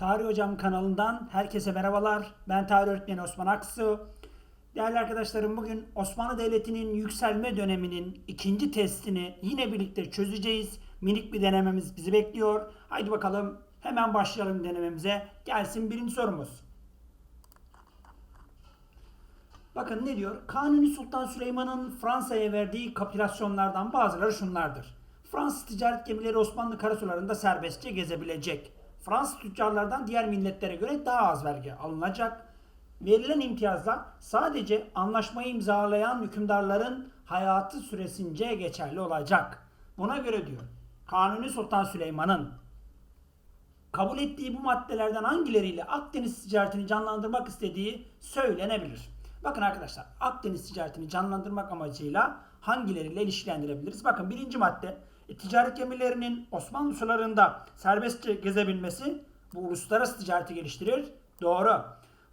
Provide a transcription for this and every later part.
Tarih Hocam kanalından herkese merhabalar. Ben tarih öğretmeni Osman Aksu. Değerli arkadaşlarım bugün Osmanlı Devleti'nin yükselme döneminin ikinci testini yine birlikte çözeceğiz. Minik bir denememiz bizi bekliyor. Haydi bakalım hemen başlayalım denememize. Gelsin birinci sorumuz. Bakın ne diyor? Kanuni Sultan Süleyman'ın Fransa'ya verdiği kapitülasyonlardan bazıları şunlardır. Fransız ticaret gemileri Osmanlı karasularında serbestçe gezebilecek. Fransız tüccarlardan diğer milletlere göre daha az vergi alınacak. Verilen imtiyazlar sadece anlaşmayı imzalayan hükümdarların hayatı süresince geçerli olacak. Buna göre diyor Kanuni Sultan Süleyman'ın kabul ettiği bu maddelerden hangileriyle Akdeniz ticaretini canlandırmak istediği söylenebilir. Bakın arkadaşlar Akdeniz ticaretini canlandırmak amacıyla hangileriyle ilişkilendirebiliriz? Bakın birinci madde ticaret gemilerinin Osmanlı sularında serbestçe gezebilmesi bu uluslararası ticareti geliştirir. Doğru.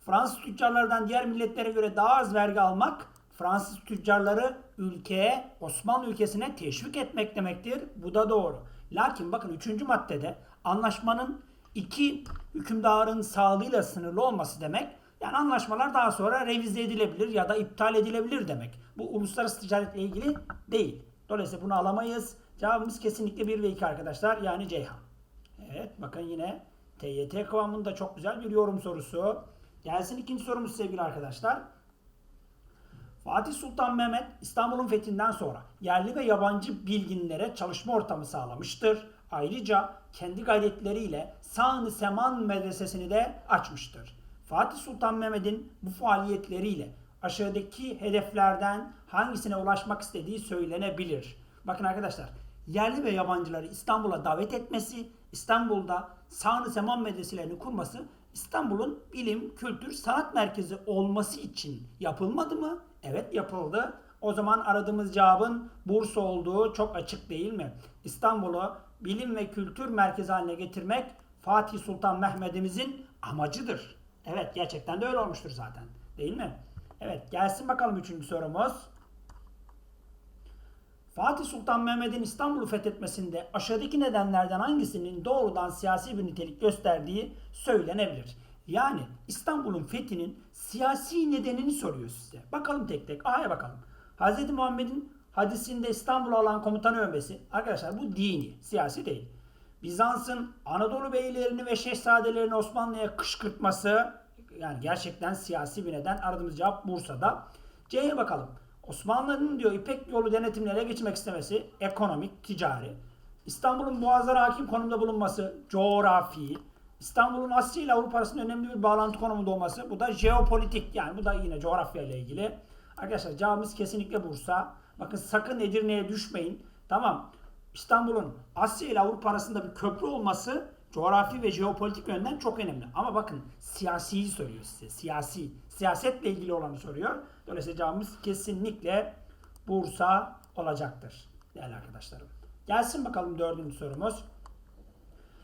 Fransız tüccarlardan diğer milletlere göre daha az vergi almak Fransız tüccarları ülkeye, Osmanlı ülkesine teşvik etmek demektir. Bu da doğru. Lakin bakın üçüncü maddede anlaşmanın iki hükümdarın sağlığıyla sınırlı olması demek. Yani anlaşmalar daha sonra revize edilebilir ya da iptal edilebilir demek. Bu uluslararası ticaretle ilgili değil. Dolayısıyla bunu alamayız. Cevabımız kesinlikle 1 ve 2 arkadaşlar. Yani Ceyhan. Evet bakın yine TYT kıvamında çok güzel bir yorum sorusu. Gelsin ikinci sorumuz sevgili arkadaşlar. Fatih Sultan Mehmet İstanbul'un fethinden sonra yerli ve yabancı bilginlere çalışma ortamı sağlamıştır. Ayrıca kendi gayretleriyle Sağ-ı Seman medresesini de açmıştır. Fatih Sultan Mehmet'in bu faaliyetleriyle aşağıdaki hedeflerden hangisine ulaşmak istediği söylenebilir. Bakın arkadaşlar yerli ve yabancıları İstanbul'a davet etmesi, İstanbul'da Sağ-ı Seman medreselerini kurması İstanbul'un bilim, kültür, sanat merkezi olması için yapılmadı mı? Evet yapıldı. O zaman aradığımız cevabın Bursa olduğu çok açık değil mi? İstanbul'u bilim ve kültür merkezi haline getirmek Fatih Sultan Mehmet'imizin amacıdır. Evet gerçekten de öyle olmuştur zaten. Değil mi? Evet gelsin bakalım üçüncü sorumuz. Fatih Sultan Mehmet'in İstanbul'u fethetmesinde aşağıdaki nedenlerden hangisinin doğrudan siyasi bir nitelik gösterdiği söylenebilir. Yani İstanbul'un fethinin siyasi nedenini soruyor size. Bakalım tek tek. A'ya bakalım. Hz. Muhammed'in hadisinde İstanbul'u alan komutanı övmesi. Arkadaşlar bu dini, siyasi değil. Bizans'ın Anadolu beylerini ve şehzadelerini Osmanlı'ya kışkırtması yani gerçekten siyasi bir neden. Aradığımız cevap Bursa'da. C'ye bakalım. Osmanlı'nın diyor İpek yolu denetimini ele geçirmek istemesi ekonomik, ticari. İstanbul'un boğazlara hakim konumda bulunması coğrafi. İstanbul'un Asya ile Avrupa arasında önemli bir bağlantı konumunda olması. Bu da jeopolitik yani bu da yine coğrafya ile ilgili. Arkadaşlar cevabımız kesinlikle Bursa. Bakın sakın Edirne'ye düşmeyin. Tamam. İstanbul'un Asya ile Avrupa arasında bir köprü olması coğrafi ve jeopolitik yönden çok önemli. Ama bakın siyasiyi soruyor size. Siyasi, siyasetle ilgili olanı soruyor. Dolayısıyla cevabımız kesinlikle Bursa olacaktır değerli arkadaşlarım. Gelsin bakalım dördüncü sorumuz.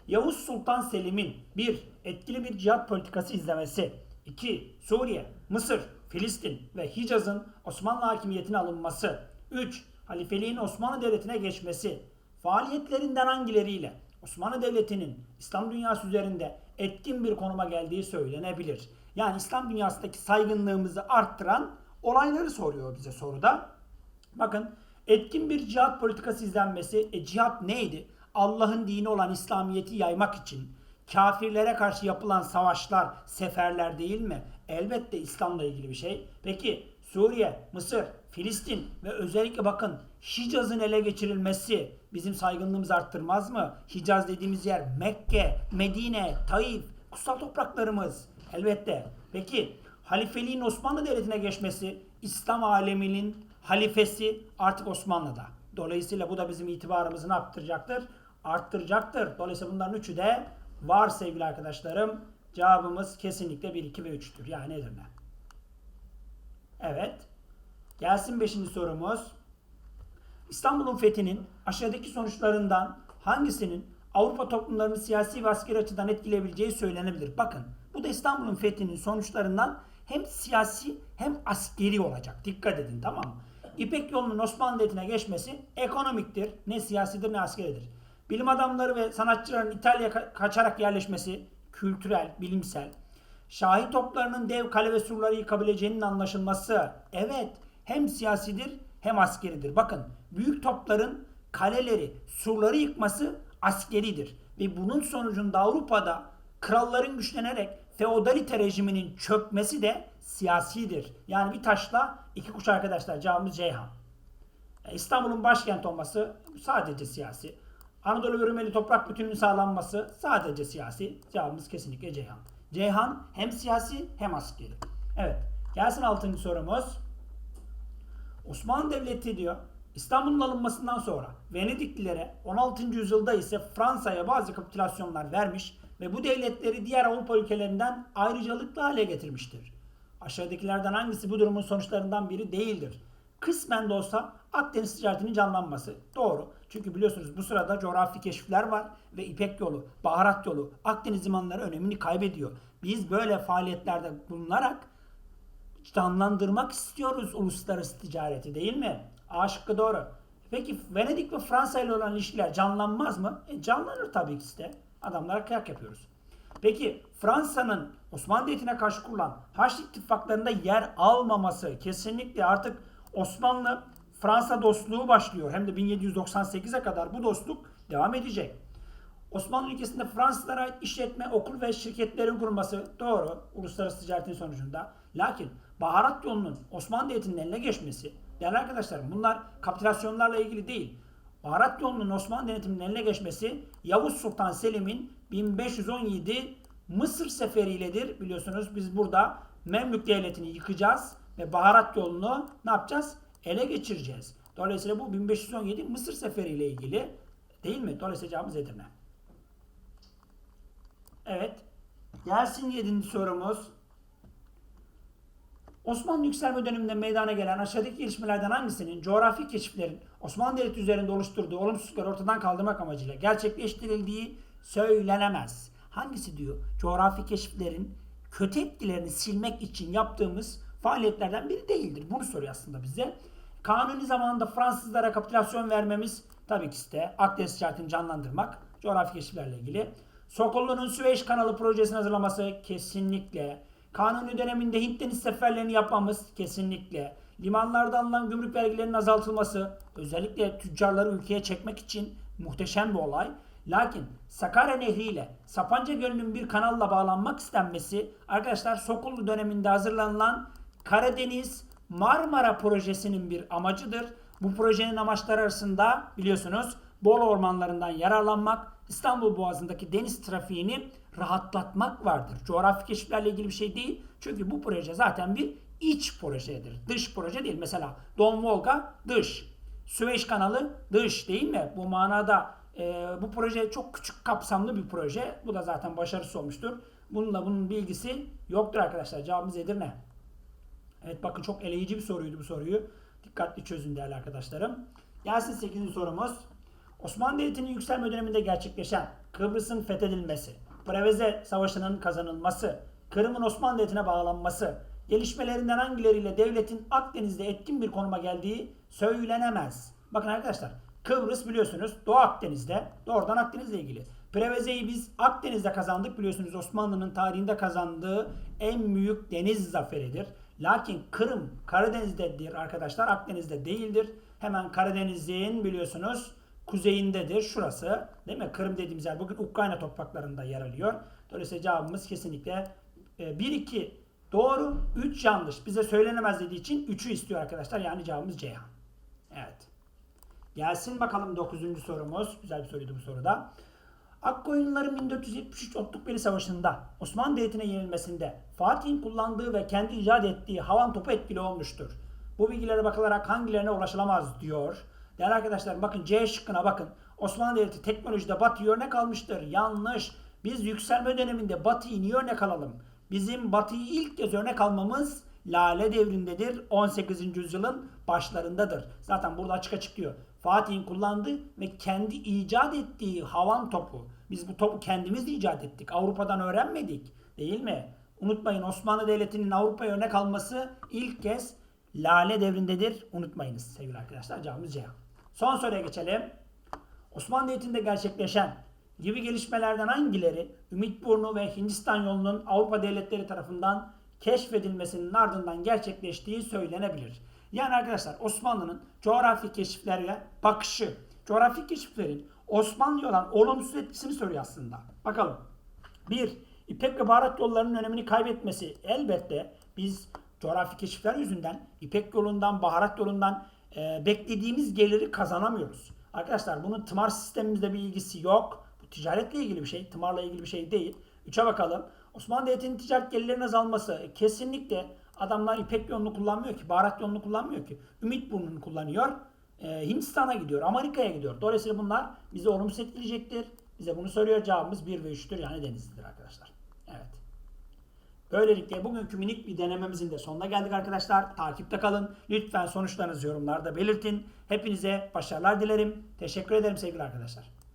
Yavuz Sultan Selim'in bir Etkili bir cihat politikası izlemesi. 2. Suriye, Mısır, Filistin ve Hicaz'ın Osmanlı hakimiyetine alınması. 3. Halifeliğin Osmanlı Devleti'ne geçmesi. Faaliyetlerinden hangileriyle Osmanlı Devleti'nin İslam dünyası üzerinde etkin bir konuma geldiği söylenebilir. Yani İslam dünyasındaki saygınlığımızı arttıran olayları soruyor bize soruda. Bakın etkin bir cihat politikası izlenmesi. E, cihat neydi? Allah'ın dini olan İslamiyet'i yaymak için kafirlere karşı yapılan savaşlar, seferler değil mi? Elbette İslam'la ilgili bir şey. Peki Suriye, Mısır, Filistin ve özellikle bakın Hicaz'ın ele geçirilmesi bizim saygınlığımızı arttırmaz mı? Hicaz dediğimiz yer Mekke, Medine, Taif, kutsal topraklarımız. Elbette. Peki halifeliğin Osmanlı Devleti'ne geçmesi, İslam aleminin halifesi artık Osmanlı'da. Dolayısıyla bu da bizim itibarımızı ne yaptıracaktır? Arttıracaktır. Dolayısıyla bunların üçü de var sevgili arkadaşlarım. Cevabımız kesinlikle 1, 2 ve 3'tür. Yani Edirne. Evet. Gelsin 5. sorumuz. İstanbul'un fethinin aşağıdaki sonuçlarından hangisinin Avrupa toplumlarını siyasi ve askeri açıdan etkileyebileceği söylenebilir. Bakın bu da İstanbul'un fethinin sonuçlarından hem siyasi hem askeri olacak. Dikkat edin tamam mı? İpek yolunun Osmanlı Devleti'ne geçmesi ekonomiktir. Ne siyasidir ne askeridir. Bilim adamları ve sanatçıların İtalya'ya ka- kaçarak yerleşmesi kültürel, bilimsel. Şahi toplarının dev kale ve surları yıkabileceğinin anlaşılması evet hem siyasidir hem askeridir. Bakın büyük topların kaleleri, surları yıkması askeridir. Ve bunun sonucunda Avrupa'da kralların güçlenerek feodalite rejiminin çökmesi de siyasidir. Yani bir taşla iki kuş arkadaşlar cevabımız Ceyhan. E, İstanbul'un başkent olması sadece siyasi. Anadolu ve Rumeli toprak bütünlüğünün sağlanması sadece siyasi. Cevabımız kesinlikle Ceyhan. Ceyhan hem siyasi hem askeri. Evet. Gelsin 6. sorumuz. Osmanlı Devleti diyor İstanbul'un alınmasından sonra Venediklilere 16. yüzyılda ise Fransa'ya bazı kapitülasyonlar vermiş ve bu devletleri diğer Avrupa ülkelerinden ayrıcalıklı hale getirmiştir. Aşağıdakilerden hangisi bu durumun sonuçlarından biri değildir? Kısmen de olsa Akdeniz ticaretinin canlanması. Doğru. Çünkü biliyorsunuz bu sırada coğrafi keşifler var ve İpek yolu, baharat yolu, Akdeniz limanları önemini kaybediyor. Biz böyle faaliyetlerde bulunarak canlandırmak istiyoruz uluslararası ticareti değil mi? A şıkkı doğru. Peki Venedik ve Fransa ile olan ilişkiler canlanmaz mı? E, canlanır tabii ki de. Adamlara kıyak yapıyoruz. Peki Fransa'nın Osmanlı Devleti'ne karşı kurulan Haçlı ittifaklarında yer almaması kesinlikle artık Osmanlı Fransa dostluğu başlıyor. Hem de 1798'e kadar bu dostluk devam edecek. Osmanlı ülkesinde Fransızlara işletme, okul ve şirketlerin kurulması doğru. Uluslararası ticaretin sonucunda. Lakin baharat yolunun Osmanlı Devleti'nin eline geçmesi, değerli arkadaşlar bunlar kapitülasyonlarla ilgili değil. Baharat yolunun Osmanlı Devleti'nin eline geçmesi Yavuz Sultan Selim'in 1517 Mısır seferiyledir. Biliyorsunuz biz burada Memlük Devleti'ni yıkacağız ve baharat yolunu ne yapacağız? Ele geçireceğiz. Dolayısıyla bu 1517 Mısır seferiyle ilgili değil mi? Dolayısıyla cevabımız Edirne. Evet. Gelsin 7. sorumuz. Osmanlı yükselme döneminde meydana gelen aşağıdaki gelişmelerden hangisinin coğrafi keşiflerin Osmanlı Devleti üzerinde oluşturduğu olumsuzlukları ortadan kaldırmak amacıyla gerçekleştirildiği söylenemez. Hangisi diyor? Coğrafi keşiflerin kötü etkilerini silmek için yaptığımız faaliyetlerden biri değildir. Bunu soruyor aslında bize. Kanuni zamanında Fransızlara kapitülasyon vermemiz tabii ki de Akdeniz ticaretini canlandırmak coğrafi keşiflerle ilgili. Sokollu'nun Süveyş kanalı projesini hazırlaması kesinlikle. Kanuni döneminde Hint deniz seferlerini yapmamız kesinlikle. Limanlarda alınan gümrük vergilerinin azaltılması özellikle tüccarları ülkeye çekmek için muhteşem bir olay. Lakin Sakarya Nehri ile Sapanca Gölü'nün bir kanalla bağlanmak istenmesi arkadaşlar Sokullu döneminde hazırlanılan Karadeniz Marmara projesinin bir amacıdır. Bu projenin amaçları arasında biliyorsunuz bol ormanlarından yararlanmak, İstanbul Boğazı'ndaki deniz trafiğini rahatlatmak vardır. Coğrafi keşiflerle ilgili bir şey değil. Çünkü bu proje zaten bir iç projedir. Dış proje değil. Mesela Don Volga dış. Süveyş kanalı dış değil mi? Bu manada e, bu proje çok küçük kapsamlı bir proje. Bu da zaten başarısı olmuştur. Bununla bunun bilgisi yoktur arkadaşlar. Cevabımız Edirne. Evet bakın çok eleyici bir soruydu bu soruyu. Dikkatli çözün değerli arkadaşlarım. Gelsin 8. sorumuz. Osmanlı Devleti'nin yükselme döneminde gerçekleşen Kıbrıs'ın fethedilmesi, Preveze Savaşı'nın kazanılması, Kırım'ın Osmanlı Devleti'ne bağlanması, gelişmelerinden hangileriyle devletin Akdeniz'de etkin bir konuma geldiği söylenemez. Bakın arkadaşlar Kıbrıs biliyorsunuz Doğu Akdeniz'de doğrudan Akdeniz'le ilgili. Preveze'yi biz Akdeniz'de kazandık biliyorsunuz Osmanlı'nın tarihinde kazandığı en büyük deniz zaferidir. Lakin Kırım Karadeniz'dedir arkadaşlar Akdeniz'de değildir. Hemen Karadeniz'in biliyorsunuz kuzeyindedir şurası. Değil mi? Kırım dediğimiz yer bugün Ukrayna topraklarında yer alıyor. Dolayısıyla cevabımız kesinlikle 1-2 doğru 3 yanlış. Bize söylenemez dediği için 3'ü istiyor arkadaşlar. Yani cevabımız Ceyhan. Evet. Gelsin bakalım 9. sorumuz. Güzel bir soruydu bu soruda. Akkoyunluların 1473 Otlukbeli Savaşı'nda Osmanlı Devleti'ne yenilmesinde Fatih'in kullandığı ve kendi icat ettiği havan topu etkili olmuştur. Bu bilgilere bakılarak hangilerine ulaşılamaz diyor. Değerli arkadaşlar bakın C şıkkına bakın. Osmanlı Devleti teknolojide Batı'yı örnek almıştır. Yanlış. Biz yükselme döneminde Batı'yı niye örnek alalım? Bizim Batı'yı ilk kez örnek almamız Lale devrindedir. 18. yüzyılın başlarındadır. Zaten burada açık açık diyor. Fatih'in kullandığı ve kendi icat ettiği havan topu. Biz bu topu kendimiz icat ettik. Avrupa'dan öğrenmedik. Değil mi? Unutmayın Osmanlı Devleti'nin Avrupa'ya örnek alması ilk kez Lale devrindedir. Unutmayınız sevgili arkadaşlar. Cevabımız Ceyhan. Son soruya geçelim. Osmanlı Devleti'nde gerçekleşen gibi gelişmelerden hangileri Ümitburnu ve Hindistan yolunun Avrupa devletleri tarafından keşfedilmesinin ardından gerçekleştiği söylenebilir. Yani arkadaşlar Osmanlı'nın coğrafi keşiflerle bakışı, coğrafi keşiflerin Osmanlı'ya olan olumsuz etkisini söylüyor aslında. Bakalım. Bir, İpek ve baharat yollarının önemini kaybetmesi elbette biz coğrafi keşifler yüzünden İpek yolundan, baharat yolundan e, beklediğimiz geliri kazanamıyoruz. Arkadaşlar bunun tımar sistemimizde bir ilgisi yok. Bu ticaretle ilgili bir şey, tımarla ilgili bir şey değil. Üçe bakalım. Osmanlı Devleti'nin ticaret gelirlerinin azalması e, kesinlikle adamlar İpek yolunu kullanmıyor ki, baharat yolunu kullanmıyor ki. Ümit burnunu kullanıyor. E, Hindistan'a gidiyor, Amerika'ya gidiyor. Dolayısıyla bunlar bizi olumsuz etkileyecektir. Bize bunu söylüyor. Cevabımız 1 ve 3'tür yani Denizli'dir arkadaşlar. Evet. Böylelikle bugünkü minik bir denememizin de sonuna geldik arkadaşlar. Takipte kalın. Lütfen sonuçlarınızı yorumlarda belirtin. Hepinize başarılar dilerim. Teşekkür ederim sevgili arkadaşlar.